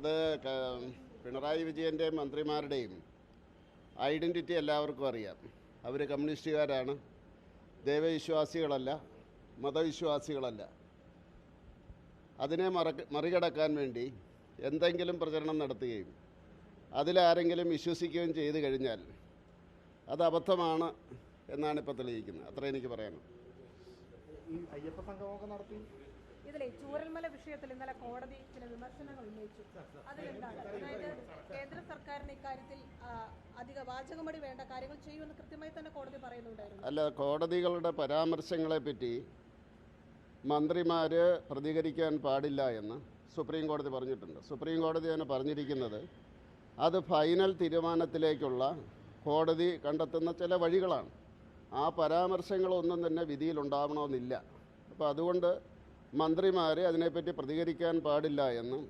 അത് പിണറായി വിജയന്റെ മന്ത്രിമാരുടെയും ഐഡന്റിറ്റി എല്ലാവർക്കും അറിയാം. അവർ കമ്മ്യൂണിസ്റ്റുകാരാണ്. ദൈവവിശ്വാസികളല്ല മതവിശ്വാസികളല്ല. അതിനെ മറക്ക മറികടക്കാൻ വേണ്ടി എന്തെങ്കിലും പ്രചരണം നടത്തുകയും അതിലാരെങ്കിലും വിശ്വസിക്കുകയും ചെയ്തു കഴിഞ്ഞാൽ അത് അബദ്ധമാണ് എന്നാണ് ഇപ്പോൾ തെളിയിക്കുന്നത്. അത്ര എനിക്ക് പറയാനുള്ളത് ഈ അയ്യപ്പ സംഗമൊക്കെ നടത്തി. ഇതിലെ ചൂരൽമല വിഷയത്തിൽ ഇന്നലെ കോടതി ചില വിമർശനങ്ങൾ ഉന്നയിച്ചു. അതിലെന്താണ്? അതായത് കേന്ദ്ര സർക്കാരിന് ഇക്കാര്യത്തിൽ അധിക വാചകമടി വേണ്ട കാര്യങ്ങൾ ചെയ്യുമെന്ന് കൃത്യമായി തന്നെ കോടതി പറയുന്നുണ്ടായിരുന്നു. അല്ല കോടതികളുടെ പരാമർശങ്ങളെ പറ്റി മന്ത്രിമാർ പ്രതികരിക്കാൻ പാടില്ല എന്ന് സുപ്രീം കോടതി പറഞ്ഞിട്ടുണ്ട്. സുപ്രീം കോടതി തന്നെ പറഞ്ഞിരിക്കുന്നത് അത് ഫൈനൽ തീരുമാനത്തിലേക്കുള്ള കോടതി കണ്ടെത്തുന്ന ചില വഴികളാണ്. ആ പരാമർശങ്ങളൊന്നും തന്നെ വിധിയിലുണ്ടാവണമെന്നില്ല. അപ്പോൾ അതുകൊണ്ട് മന്ത്രിമാർ അതിനെപ്പറ്റി പ്രതികരിക്കാൻ പാടില്ല എന്നും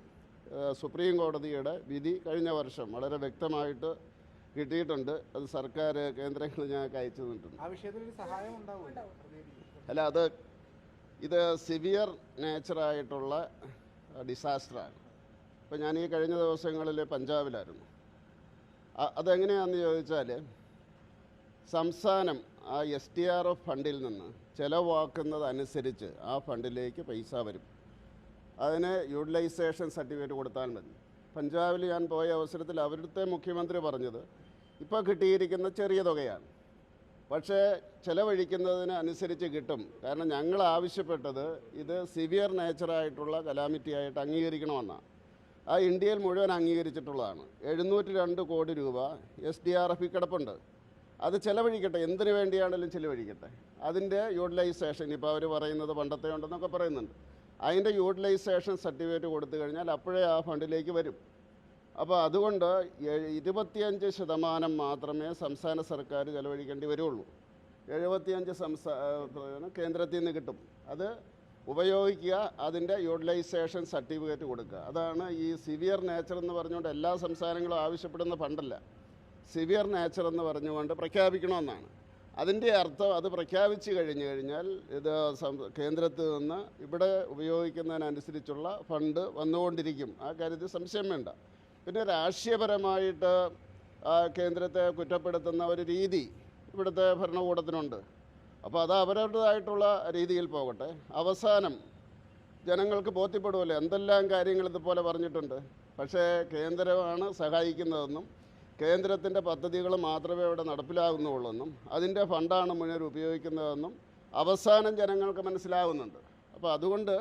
സുപ്രീം കോടതിയുടെ വിധി കഴിഞ്ഞ വർഷം വളരെ വ്യക്തമായിട്ട് കിട്ടിയിട്ടുണ്ട്. അത് സർക്കാർ കേന്ദ്രങ്ങൾ ഞങ്ങൾക്ക് അയച്ചു തന്നിട്ടുണ്ട്. അല്ല അത് ഇത് സിവിയർ നേച്ചറായിട്ടുള്ള ഡിസാസ്റ്ററാണ് ഇപ്പോൾ ഞാൻ ഈ കഴിഞ്ഞ ദിവസങ്ങളിൽ പഞ്ചാബിലായിരുന്നു. അതെങ്ങനെയാണെന്ന് ചോദിച്ചാൽ സംസ്ഥാനം ആ എസ് ടി ആർ എഫ് ഫണ്ടിൽ നിന്ന് ചിലവാക്കുന്നതനുസരിച്ച് ആ ഫണ്ടിലേക്ക് പൈസ വരും. അതിന് യൂട്ടിലൈസേഷൻ സർട്ടിഫിക്കറ്റ് കൊടുത്താൽ മതി. പഞ്ചാബിൽ ഞാൻ പോയ അവസരത്തിൽ അവിടുത്തെ മുഖ്യമന്ത്രി പറഞ്ഞത് ഇപ്പോൾ കിട്ടിയിരിക്കുന്ന ചെറിയ തുകയാണ്. പക്ഷേ ചെലവഴിക്കുന്നതിന് അനുസരിച്ച് കിട്ടും. കാരണം ഞങ്ങൾ ആവശ്യപ്പെട്ടത് ഇത് സിവിയർ നേച്ചറായിട്ടുള്ള കലാമിറ്റി ആയിട്ട് അംഗീകരിക്കണമെന്നാണ്. ആ ഇന്ത്യയിൽ മുഴുവൻ അംഗീകരിച്ചിട്ടുള്ളതാണ്. എഴുന്നൂറ്റി രണ്ട് കോടി രൂപ എസ് ഡി ആർ എഫിൽ കിടപ്പുണ്ട്. അത് ചെലവഴിക്കട്ടെ. എന്തിനു വേണ്ടിയാണെങ്കിലും ചെലവഴിക്കട്ടെ. അതിന്റെ യൂട്ടിലൈസേഷൻ ഇപ്പോൾ അവർ പറയുന്നത് പണ്ടത്തെ ഉണ്ടെന്നൊക്കെ പറയുന്നുണ്ട്. അതിന്റെ യൂട്ടിലൈസേഷൻ സർട്ടിഫിക്കറ്റ് കൊടുത്തു കഴിഞ്ഞാൽ അപ്പോഴേ ആ ഫണ്ടിലേക്ക് വരും. അപ്പോൾ അതുകൊണ്ട് ഇരുപത്തിയഞ്ച് ശതമാനം മാത്രമേ സംസ്ഥാന സർക്കാർ ചെലവഴിക്കേണ്ടി വരുള്ളൂ. എഴുപത്തിയഞ്ച് സംസ്ഥാന കേന്ദ്രത്തിൽ നിന്ന് കിട്ടും. അത് ഉപയോഗിക്കുക അതിന്റെ യൂട്ടിലൈസേഷൻ സർട്ടിഫിക്കറ്റ് കൊടുക്കുക. അതാണ് ഈ സിവിയർ നേച്ചർ എന്ന് പറഞ്ഞുകൊണ്ട് എല്ലാ സംസ്ഥാനങ്ങളും ആവശ്യപ്പെടുന്ന ഫണ്ടല്ല. സിവിയർ നാച്ചർ എന്ന് പറഞ്ഞുകൊണ്ട് പ്രഖ്യാപിക്കണമെന്നാണ്. അതിന്റെ അർത്ഥം അത് പ്രഖ്യാപിച്ചു കഴിഞ്ഞു കഴിഞ്ഞാൽ ഇത് കേന്ദ്രത്തിൽ നിന്ന് ഇവിടെ ഉപയോഗിക്കുന്നതിനനുസരിച്ചുള്ള ഫണ്ട് വന്നുകൊണ്ടിരിക്കും. ആ കാര്യത്തിൽ സംശയം വേണ്ട. പിന്നെ രാഷ്ട്രീയപരമായിട്ട് കേന്ദ്രത്തെ കുറ്റപ്പെടുത്തുന്ന ഒരു രീതി ഇവിടുത്തെ ഭരണകൂടത്തിനുണ്ട്. അപ്പോൾ അത് അവരുടേതായിട്ടുള്ള രീതിയിൽ പോകട്ടെ. അവസാനം ജനങ്ങൾക്ക് ബോധ്യപ്പെടുമല്ലോ എന്തെല്ലാം കാര്യങ്ങൾ ഇതുപോലെ പറഞ്ഞിട്ടുണ്ട്. പക്ഷേ കേന്ദ്രമാണ് സഹായിക്കുന്നതെന്നും കേന്ദ്രത്തിന്റെ പദ്ധതികൾ മാത്രമേ അവിടെ നടപ്പിലാകുന്നുള്ളൂവെന്നും അതിന്റെ ഫണ്ടാണ് മുഴുവൻ ഉപയോഗിക്കുന്നതെന്നും അവസാനം ജനങ്ങൾക്ക് മനസ്സിലാകുന്നുണ്ട് അപ്പോൾ അതുകൊണ്ട്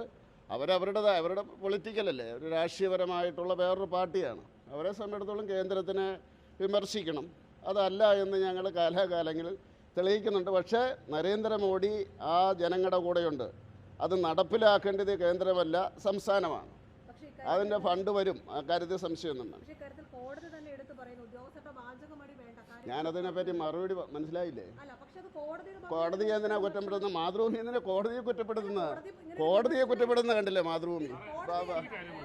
അവരവരുടേതായ അവരുടെ പൊളിറ്റിക്കലല്ലേ ഒരു രാഷ്ട്രീയപരമായിട്ടുള്ള വേറൊരു പാർട്ടിയാണ്. അവരെ സംബന്ധിച്ചിടത്തോളം കേന്ദ്രത്തിനെ വിമർശിക്കണം. അതല്ല എന്ന് ഞങ്ങൾ കാലാകാലങ്ങളിൽ തെളിയിക്കുന്നുണ്ട്. പക്ഷേ നരേന്ദ്രമോദി ആ ജനങ്ങളുടെ കൂടെയുണ്ട്. അത് നടപ്പിലാക്കേണ്ടത് കേന്ദ്രമല്ല സംസ്ഥാനമാണ്. അതിന്റെ ഫണ്ട് വരും. ആ കാര്യത്തിൽ സംശയമൊന്നും ഞാനതിനെ പറ്റി ഞാനതിനെപ്പറ്റി മറുപടി മനസ്സിലായില്ലേ? കോടതി എന്തിനാ കുറ്റപ്പെടുത്തുന്നത് മാതൃഭൂമി എന്തിനാ കോടതിയെ കുറ്റപ്പെടുത്തുന്നത് കോടതിയെ കുറ്റപ്പെടുന്ന കണ്ടില്ലേ മാതൃഭൂമി? ബാ. പറഞ്ഞ കാര്യം